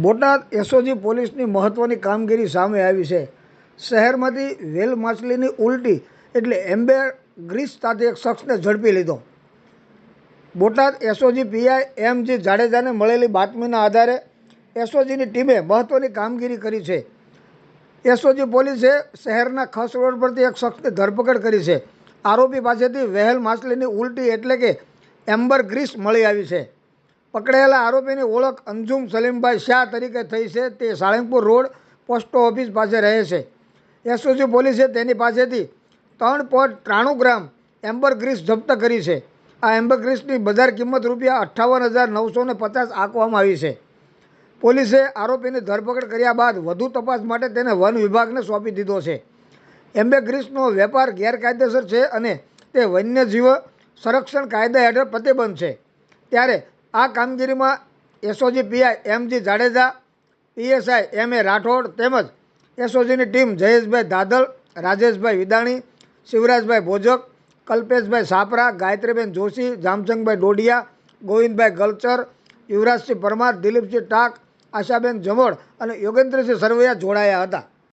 Botad SOG પોલીસની મહત્ત્વની કામગીરી સામે આવી છે. શહેરમાંથી વેલ માછલીની ઉલટી એટલે એમ્બેર ગ્રીસ સાથે એક શખ્સને ઝડપી લીધો. Botad SOG PI M G જાડેજાને મળેલી બાતમીના આધારે એસઓજીની ટીમે મહત્ત્વની કામગીરી કરી છે. એસઓજી પોલીસે શહેરના ખસ રોડ પરથી એક શખ્સની ધરપકડ કરી છે. આરોપી પાસેથી વહેલ માછલીની ઉલટી એટલે કે એમ્બર ગ્રીસ મળી આવી છે. પકડાયેલા આરોપીની ઓળખ અંજુમ સલીમભાઈ શાહ તરીકે થઈ છે. તે સાળંગપુર રોડ પોસ્ટ ઓફિસ પાસે રહે છે. એસઓજી પોલીસે તેની પાસેથી ત્રણ પોઈન્ટ ત્રાણું ગ્રામ એમ્બર ગ્રીસ જપ્ત કરી છે. આ એમ્બર ગ્રીસની બજાર કિંમત રૂપિયા અઠ્ઠાવન હજાર નવસો ને પચાસ આંકવામાં આવી છે. પોલીસે આરોપીની ધરપકડ કર્યા બાદ વધુ તપાસ માટે તેને વન વિભાગને સોંપી દીધો છે. એમ્બેગ્રીસનો વેપાર ગેરકાયદેસર છે અને તે વન્યજીવ સંરક્ષણ કાયદા હેઠળ પ્રતિબંધ છે. ત્યારે આ કામગીરીમાં SOG PI MG Jadeja PSI M A Rathod તેમજ એસઓજીની ટીમ જયેશભાઈ દાદલ, રાજેશભાઈ વિદાણી, શિવરાજભાઈ ભોજક, કલ્પેશભાઈ સાપરા, ગાયત્રીબેન જોશી જામચંદભાઈ ડોડિયા, ગોવિંદભાઈ ગલચર, યુવરાજસિંહ પરમાર, દિલીપસિંહ ટાક, આશાબેન જમોડ અને યોગેન્દ્રસિંહ સરવૈયા જોડાયા હતા.